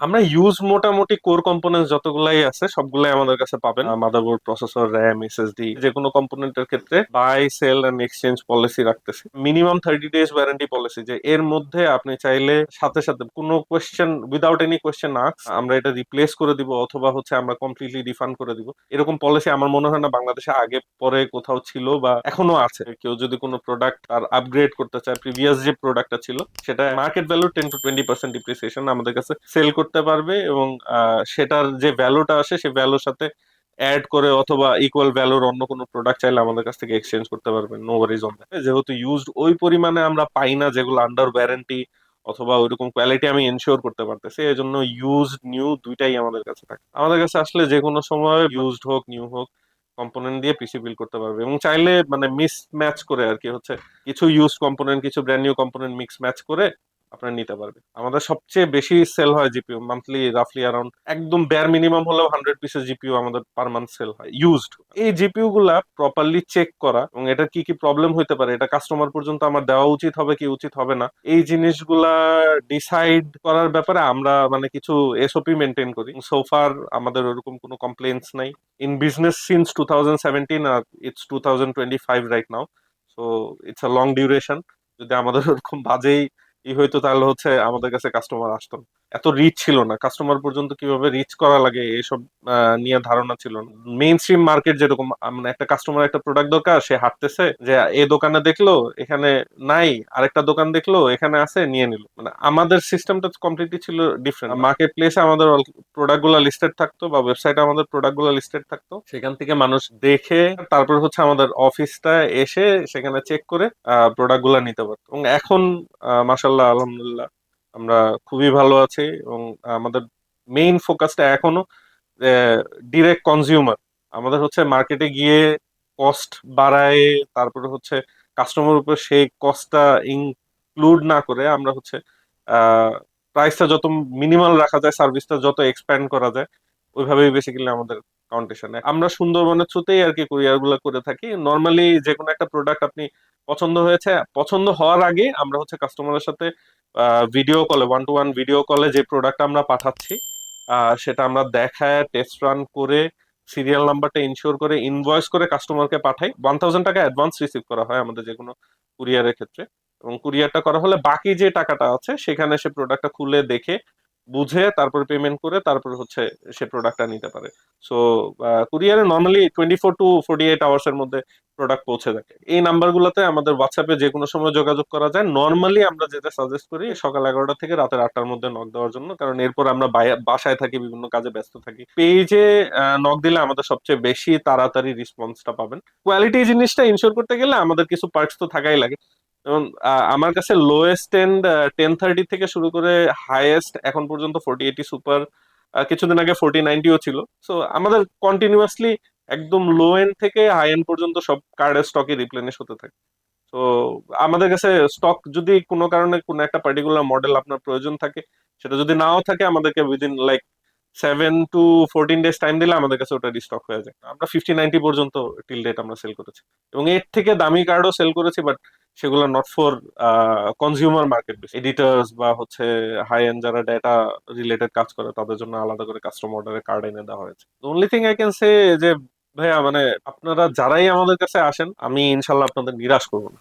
আমরা ইউজ মোটামুটি core component যতগুলাই আছে, সবগুলাই আমাদের কাছে পাবেন। মাদারবোর্ড প্রসেসর র্যাম এসএসডি যে কোনো কম্পোনেন্টের ক্ষেত্রে buy sell and exchange policy রাখতেছি। Minimum thirty days warranty policy যে এর মধ্যে আপনি চাইলে সাথে সাথে কোনো কোয়েশ্চেন উইদাউট এনি কোয়েশ্চেন না আমরা এটা রিপ্লেস করে দিব অথবা হচ্ছে আমরা কমপ্লিটলি রিফান্ড করে দিব। এরকম পলিসি আমার মনে হয় না বাংলাদেশে আগে, পরে কোথাও ছিল বা এখনও আছে। কেউ যদি কোনো প্রোডাক্ট আর আপগ্রেড করতে চায় প্রিভিয়াস যে প্রোডাক্টটা ছিল সেটা market value ten to twenty percent depreciation আমাদের কাছে সেল করতে পারবে এবং সেটার যে ভ্যালুটা আসে সেই ভ্যালুর সাথে অ্যাড করে অথবা ইকুয়াল ভ্যালুর অন্য কোনো প্রোডাক্ট চাইলে আমাদের কাছ থেকে এক্সচেঞ্জ করতে পারবেন নো ওয়ারিজ অন যেহেতু ইউজড ওই পরিমাণে আমরা পাই না যেগুলো আন্ডার ওয়ারেন্টি অথবা ওইরকম কোয়ালিটি আমি এনশিওর করতে পারতেছি এই জন্য ইউজড নিউ দুইটাই আমাদের কাছে থাকে। আমাদের কাছে আসলে যে কোনো সময় ইউজড হোক নিউ হোক কম্পোনেন্ট দিয়ে পিসি বিল্ড করতে পারবে এবং চাইলে মানে মিস ম্যাচ করে আর কি হচ্ছে, কিছু ইউজ কম্পোনেন্ট কিছু brand new component mix match করে আপনারা নিতে পারবে আমাদের সবচেয়ে বেশি সেল হয় জিপিও মান্থলি রাফলি অ্যারাউন্ড একদম বেয়ার মিনিমাম হলেও হান্ড্রেড পিসের জিপিও আমাদের পার মান্থ সেল হয় ইউজড এই জিপিইউ গুলা প্রপারলি চেক করা এবং এটা কি কি প্রবলেম হতে পারে, এটা কাস্টমার পর্যন্ত আমার দেওয়া উচিত হবে কি উচিত হবে না, এই জিনিসগুলা ডিসাইড করার ব্যাপারে আমরা মানে কিছু এসওপি মেনটেন করি। সোফার আমাদের ওরকম কোনো কমপ্লেন্টস নাই। In business since two thousand seventeen R it's two thousand twenty five right now so it's a long duration যদি আমাদের ওরকম বাজেই ই হয়তো তাহলে হচ্ছে আমাদের কাছে কাস্টমার আসতো। এত রিচ ছিল না। কাস্টমার পর্যন্ত কীভাবে রিচ করা লাগে এসব নিয়ে ধারণা ছিল না। মেইন স্ট্রিম মার্কেট যেরকম মানে একটা কাস্টমার একটা প্রোডাক্ট দরকার সে হাঁটতেছে যে এই দোকানে দেখল এখানে নাই আরেকটা দোকান দেখল এখানে আছে নিয়ে নিল। মানে আমাদের সিস্টেমটা কমপ্লিটলি ছিল ডিফারেন্ট মার্কেট প্লেসে আমাদের প্রোডাক্টগুলা লিস্টেড থাকতো বা ওয়েবসাইটে আমাদের প্রোডাক্টগুলা লিস্টেড থাকতো। সেখান থেকে মানুষ দেখে তারপর হচ্ছে আমাদের অফিসটা এসে সেখানে চেক করে প্রোডাক্টগুলা নিতে পারতো। এবং এখন মাসাল্লাহ আলহামদুলিল্লাহ আমরা খুবই ভালো আছি এবং আমাদের মেইন ফোকাসটা এখনও ডিরেক্ট কনজিউমার আমাদের হচ্ছে মার্কেটে গিয়ে কস্ট বাড়ায়, তারপরে হচ্ছে কাস্টমার উপর সেই কস্টটা ইনক্লুড না করে আমরা হচ্ছে প্রাইসটা যত মিনিমাল রাখা যায় সার্ভিসটা যত এক্সপ্যান্ড করা যায়, ওইভাবেই বেসিক্যালি আমাদের কাউন্টেশন আমরা সুন্দরবনের থ্রুতেই আর কি কুরিয়ারগুলো করে থাকি। নর্মালি যে কোনো একটা প্রোডাক্ট আপনি পছন্দ হয়েছে, পছন্দ হওয়ার আগে আমরা হচ্ছে কাস্টমারের সাথে ভিডিও কলে ওয়ান টু ওয়ান ভিডিও কলে যে প্রোডাক্ট আমরা পাঠাচ্ছি সেটা আমরা দেখায় টেস্ট রান করে সিরিয়াল নাম্বারটা ইনশিওর করে ইনভয়েস করে কাস্টমারকে পাঠাই। ওয়ান থাউজেন্ড টাকা অ্যাডভান্স রিসিভ করা হয় আমাদের যে কোনো কুরিয়ারের ক্ষেত্রে। এবং কুরিয়ারটা করা হলে বাকি যে টাকাটা আছে, সেখানে সে প্রোডাক্টটা খুলে দেখে বুঝে তারপর পেমেন্ট করে তারপর হচ্ছে সে প্রোডাক্টটা নিতে পারে। সো কুরিয়ারে normally twenty four to forty eight hours এর মধ্যে প্রোডাক্ট পৌঁছে থাকে। এই নাম্বারগুলোতে আমাদের হোয়াটসঅ্যাপে যে কোনো সময় যোগাযোগ করা যায়। নর্মালি আমরা যেটা সাজেস্ট করি, সকাল এগারোটা থেকে রাতের আটটার মধ্যে নক দেওয়ার জন্য। কারণ এরপর আমরা বাসায় থাকি, বিভিন্ন কাজে ব্যস্ত থাকি। পেজে নক দিলে আমাদের সবচেয়ে বেশি তাড়াতাড়ি রেসপন্সটা পাবেন। কোয়ালিটি জিনিসটা ইনশিওর করতে গেলে আমাদের কিছু পার্টস তো থাকাই লাগে। যেমন আমার কাছে লোয়েস্ট এন্ড টেন থার্টি থেকে শুরু করে হাইয়েস্ট এখন পর্যন্ত ফোর্টি এইটি সুপার কিছুদিন আগে ফোর্টি নাইনটিও ছিল। সো আমাদের কন্টিনিউয়াসলি একদম লো এন্ড থেকে হাই এন্ড পর্যন্ত সব কার্ডের স্টকে রিপ্লেনিশ হতে থাকে। তো আমাদের কাছে স্টক যদি কোনো কারণে কোনো একটা পার্টিকুলার মডেল আপনার প্রয়োজন থাকে, সেটা যদি নাও থাকে, আমাদেরকে within like seven to fourteen days time দিলে আমাদের কাছে ওটা রিস্টক হয়ে যায়। আমরা ফিফটি নাইনটি পর্যন্ত টিল ডেট আমরা সেল করেছি। এবং এর থেকে দামি কার্ডও সেল করেছি বাট সেগুলো not for consumer market base editors বা হচ্ছে হাই এন্ড যারা ডেটা রিলেটেড কাজ করে, তাদের জন্য আলাদা করে কাস্টমার অর্ডারের কার্ড এনে দেওয়া হয়েছে। Only thing I can say যে, ভাইয়া মানে আপনারা যারাই আমাদের কাছে আসেন, আমি ইনশাল্লাহ আপনাদের নিরাশ করব না।